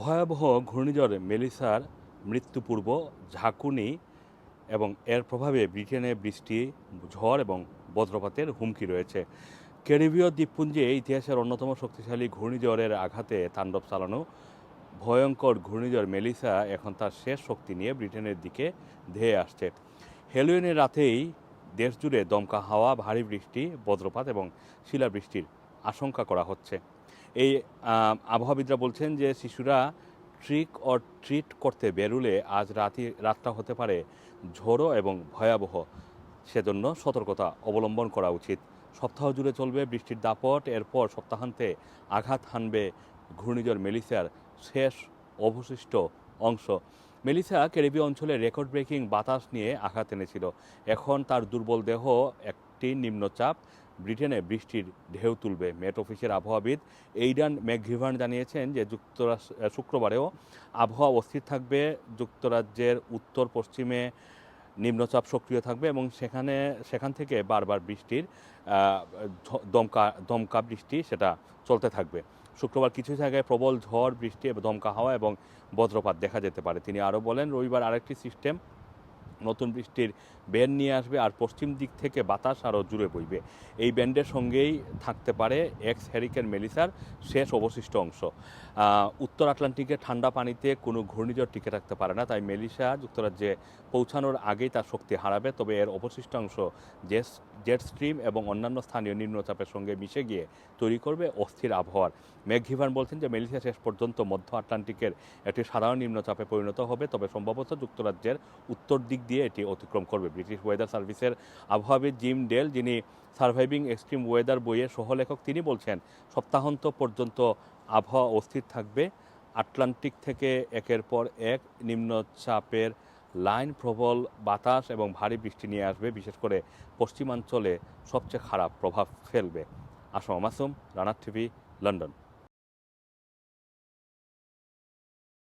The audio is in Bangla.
ভয়াবহ ঘূর্ণিঝড় মেলিসার মৃত্যুপূর্ব ঝাঁকুনি এবং এর প্রভাবে ব্রিটেনে বৃষ্টি, ঝড় এবং বজ্রপাতের হুমকি রয়েছে। ক্যারিবীয় দ্বীপপুঞ্জে ইতিহাসের অন্যতম শক্তিশালী ঘূর্ণিঝড়ের আঘাতে তাণ্ডব চালানো ভয়ঙ্কর ঘূর্ণিঝড় মেলিসা এখন তার শেষ শক্তি নিয়ে ব্রিটেনের দিকে ধেয়ে আসছে। হেলোইনের রাতেই দেশজুড়ে দমকা হাওয়া, ভারী বৃষ্টি, বজ্রপাত এবং শিলাবৃষ্টির আশঙ্কা করা হচ্ছে। এই আহ, আবহাওয়াবিদরা বলছেন যে শিশুরা ট্রিক অর ট্রিট করতে বেরুলে আজ রাতি রাতটা হতে পারে ঝোড়ো এবং ভয়াবহ। সেজন্য সতর্কতা অবলম্বন করা উচিত। সপ্তাহ জুড়ে চলবে বৃষ্টির দাপট এরপর সপ্তাহান্তে আঘাত হানবে ঘূর্ণিঝড় মেলিসার শেষ অবশিষ্ট অংশ। মেলিসা ক্যারিবীয় অঞ্চলে রেকর্ড ব্রেকিং বাতাস নিয়ে আঘাত এনেছিল। এখন তার দুর্বল দেহ একটি নিম্নচাপ ব্রিটেনে বৃষ্টির ঢেউ তুলবে। মেট অফিসের আবহাওয়াবিদ এইডান ম্যাকঘিভান জানিয়েছেন যে যুক্তরাষ্ট্র শুক্রবারেও আবহাওয়া অস্থির থাকবে। যুক্তরাজ্যের উত্তর পশ্চিমে নিম্নচাপ সক্রিয় থাকবে এবং সেখানে, সেখান থেকে বারবার বৃষ্টির দমকা দমকা বৃষ্টি সেটা চলতে থাকবে। শুক্রবার কিছু জায়গায় প্রবল ঝড়, বৃষ্টি এবং দমকা হাওয়া এবং বজ্রপাত দেখা যেতে পারে। তিনি আরও বলেন, রবিবার আরেকটি সিস্টেম নতুন বৃষ্টির ব্যান্ড নিয়ে আসবে আর পশ্চিম দিক থেকে বাতাস আরও জুড়ে বইবে। এই ব্যান্ডের সঙ্গেই থাকতে পারে এক্স হ্যারিকেন মেলিসার শেষ অবশিষ্ট অংশ। উত্তর আটলান্টিকে ঠান্ডা পানিতে কোনো ঘূর্ণিঝড় টিকে থাকতে পারে না, তাই মেলিসা যুক্তরাজ্যে পৌঁছানোর আগেই তার শক্তি হারাবে, তবে এর অবশিষ্ট অংশ জেস জেট স্ট্রিম এবং অন্যান্য স্থানীয় নিম্নচাপের সঙ্গে মিশে গিয়ে তৈরি করবে অস্থির আবহাওয়ার। মেঘঘিভান বলছেন যে মেলিসা শেষ পর্যন্ত মধ্য আটলান্টিকের একটি সাধারণ নিম্নচাপে পরিণত হবে, তবে সম্ভবত যুক্তরাজ্যের উত্তর দিক দিয়ে এটি অতিক্রম করবে। ব্রিটিশ ওয়েদার সার্ভিসের আবহাওয়াবিদ জিম ডেল, যিনি সার্ভাইভিং এক্সট্রিম ওয়েদার বইয়ের সহলেখক, তিনি বলছেন, সপ্তাহান্ত পর্যন্ত আবহাওয়া অস্থির থাকবে। আটলান্টিক থেকে একের পর এক নিম্নচাপের লাইন, প্রবল বাতাস এবং ভারী বৃষ্টি নিয়ে আসবে। বিশেষ করে পশ্চিমাঞ্চলে সবচেয়ে খারাপ প্রভাব ফেলবে। আসম মাসুম, রানার টিভি, লন্ডন।